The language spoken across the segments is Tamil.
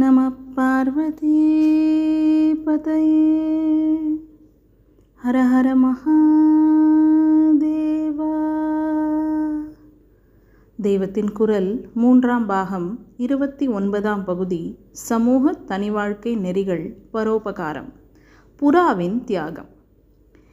நம பார்வதி பதையே ஹர ஹர மகாதேவா தெய்வத்தின் குரல் மூன்றாம் பாகம் இருபத்தி ஒன்பதாம் பகுதி சமூக தனிவாழ்க்கை நெறிகள் பரோபகாரம் புறாவின் தியாகம்.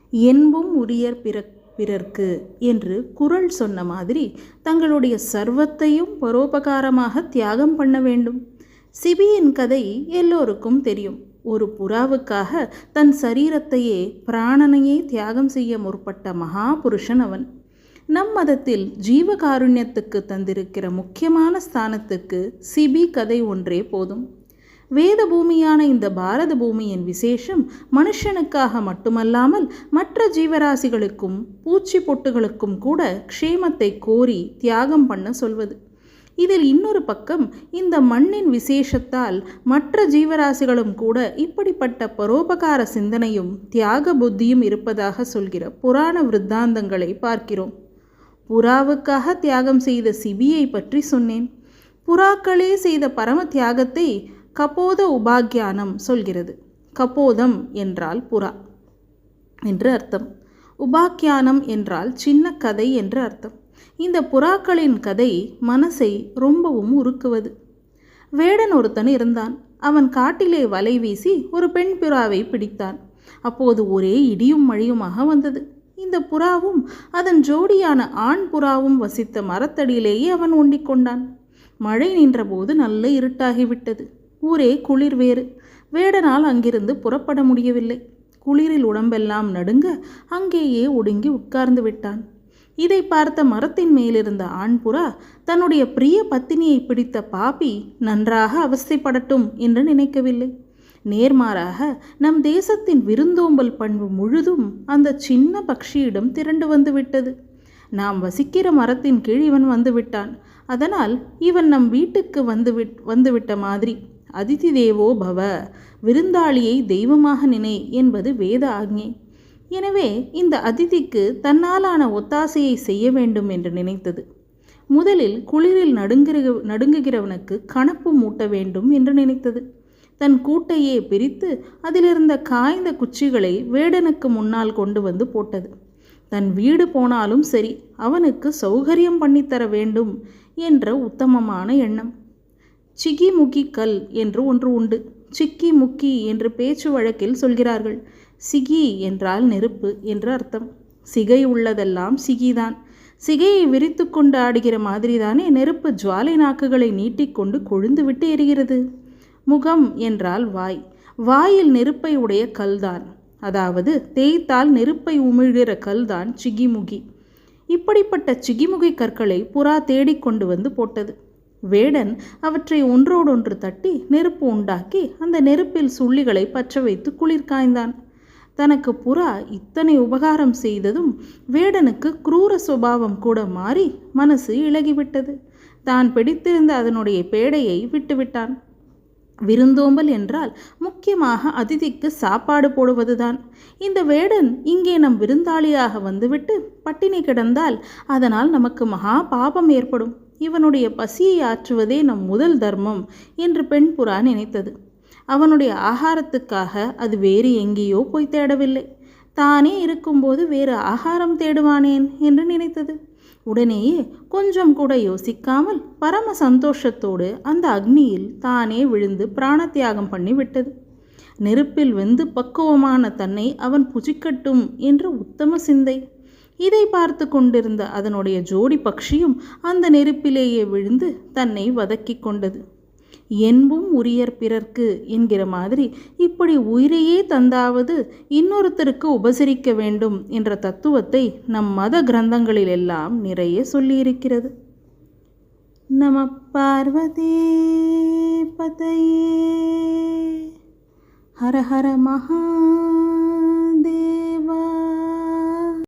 என்பும் உரியர் பிற பிறர்க்கு என்று குரல் சொன்ன மாதிரி தங்களுடைய சர்வத்தையும் பரோபகாரமாக தியாகம் பண்ண வேண்டும். சிபியின் கதை எல்லோருக்கும் தெரியும். ஒரு புறாவுக்காக தன் சரீரத்தையே பிராணனையே தியாகம் செய்ய முற்பட்ட மகாபுருஷன் அவன். நம் மதத்தில் ஜீவகாருண்யத்துக்கு தந்திருக்கிற முக்கியமான ஸ்தானத்துக்கு சிபி கதை ஒன்றே போதும். வேத பூமியான இந்த பாரத பூமியின் விசேஷம் மனுஷனுக்காக மட்டுமல்லாமல் மற்ற ஜீவராசிகளுக்கும் பூச்சி பொட்டுகளுக்கும் கூட க்ஷேமத்தை கோரி தியாகம் பண்ண சொல்வது. இதில் இன்னொரு பக்கம் இந்த மண்ணின் விசேஷத்தால் மற்ற ஜீவராசிகளும் கூட இப்படிப்பட்ட பரோபகார சிந்தனையும் தியாக புத்தியும் இருப்பதாக சொல்கிற புராண விருத்தாந்தங்களை பார்க்கிறோம். புறாவுக்காக தியாகம் செய்த சிபியை பற்றி சொன்னேன். புறாக்களே செய்த பரம தியாகத்தை கபோத உபாக்கியானம் சொல்கிறது. கபோதம் என்றால் புறா என்று அர்த்தம். உபாக்கியானம் என்றால் சின்ன கதை என்று அர்த்தம். இந்த புறாக்களின் கதை மனசை ரொம்பவும் உருக்குவது. வேடன் ஒருத்தன் இருந்தான். அவன் காட்டிலே வலை வீசி ஒரு பெண் புறாவை பிடித்தான். அப்போது ஒரே இடியும் மழையுமாக வந்தது. இந்த புறாவும் அதன் ஜோடியான ஆண் புறாவும் வசித்த மரத்தடியிலேயே அவன் ஒண்டிக்கொண்டான் மழை நின்றபோது நல்ல இருட்டாகிவிட்டது ஊரே குளிர் வேறு. வேடனால் அங்கிருந்து புறப்பட முடியவில்லை. குளிரில் உடம்பெல்லாம் நடுங்க அங்கேயே ஒடுங்கி உட்கார்ந்து விட்டான். இதை பார்த்த மரத்தின் மேலிருந்த ஆண்புறா தன்னுடைய பிரிய பத்தினியை பிடித்த பாப்பி நன்றாக அவஸ்தைப்படட்டும் என்று நினைக்கவில்லை. நேர்மாறாக நம் தேசத்தின் விருந்தோம்பல் பண்பு முழுதும் அந்த சின்ன பக்ஷியிடம் திரண்டு வந்துவிட்டது. நாம் வசிக்கிற மரத்தின் கீழ் இவன் வந்துவிட்டான். அதனால் இவன் நம் வீட்டுக்கு வந்து விட் வந்துவிட்ட மாதிரி அதிதி தேவோ பவ விருந்தாளியை தெய்வமாக நினை என்பது வேத ஆக்ஞை. எனவே இந்த அதிதிக்கு தன்னாலான ஒத்தாசையை செய்ய வேண்டும் என்று நினைத்தது. முதலில் குளிரில் நடுங்கிற நடுங்குகிறவனுக்கு கணப்பு மூட்ட வேண்டும் என்று நினைத்தது. தன் கூட்டையே பிரித்து அதிலிருந்த காய்ந்த குச்சிகளை வேடனுக்கு முன்னால் கொண்டு வந்து போட்டது. தன் வீடு போனாலும் சரி அவனுக்கு சௌகரியம் பண்ணித்தர வேண்டும் என்ற உத்தமமான எண்ணம். சிகி முக்கி கல் என்று ஒன்று உண்டு. சிக்கி முக்கி என்று பேச்சு வழக்கில் சொல்கிறார்கள். சிகி என்றால் நெருப்பு என்று அர்த்தம். சிகை உள்ளதெல்லாம் சிகிதான். சிகையை விரித்து கொண்டு ஆடுகிற மாதிரிதானே நெருப்பு ஜுவாலை நாக்குகளை நீட்டிக்கொண்டு கொழுந்துவிட்டு எரிகிறது. முகம் என்றால் வாய். வாயில் நெருப்பை உடைய கல்தான். அதாவது தேய்த்தால் நெருப்பை உமிழ்கிற கல்தான் சிகிமுகி. இப்படிப்பட்ட சிகிமுகி கற்களை புறா தேடிக்கொண்டு வந்து போட்டது. வேடன் அவற்றை ஒன்றோடொன்று தட்டி நெருப்பு உண்டாக்கி அந்த நெருப்பில் சுள்ளிகளை பற்ற வைத்து குளிர் காய்ந்தான். தனக்கு புறா இத்தனை உபகாரம் செய்ததும் வேடனுக்கு குரூர சுபாவம் கூட மாறி மனசு இழகிவிட்டது தான் பிடித்திருந்த அதனுடைய பேடையை விட்டுவிட்டான். விருந்தோம்பல் என்றால் முக்கியமாக அதிதிக்கு சாப்பாடு போடுவதுதான். இந்த வேடன் இங்கே நம் விருந்தாளியாக வந்துவிட்டு பட்டினி கிடந்தால் அதனால் நமக்கு மகா பாபம் ஏற்படும். இவனுடைய பசியை ஆற்றுவதே நம் முதல் தர்மம் என்று பெண் புறா நினைத்தது. அவனுடைய ஆகாரத்துக்காக அது வேறு எங்கேயோ போய் தேடவில்லை. தானே இருக்கும்போது வேறு ஆகாரம் தேடுவானேன் என்று நினைத்தது. உடனேயே கொஞ்சம் கூட யோசிக்காமல் பரம சந்தோஷத்தோடு அந்த அக்னியில் தானே விழுந்து பிராணத்தியாகம் பண்ணி விட்டது. நெருப்பில் வெந்து பக்குவமான தன்னை அவன் புஜிக்கட்டும் என்று உத்தம சிந்தை. இதை பார்த்து கொண்டிருந்த அதனுடைய ஜோடி பக்ஷியும் அந்த நெருப்பிலேயே விழுந்து தன்னை வதக்கி கொண்டது. என்பும் உரியர் பிறர்க்கு என்கிற மாதிரி இப்படி உயிரையே தந்தாவது இன்னொருத்தருக்கு உபசரிக்க வேண்டும் என்ற தத்துவத்தை நம் மத கிரந்தங்களில் எல்லாம் நிறைய சொல்லியிருக்கிறது. நம பார்வதி பதையே ஹர ஹர மகாதே.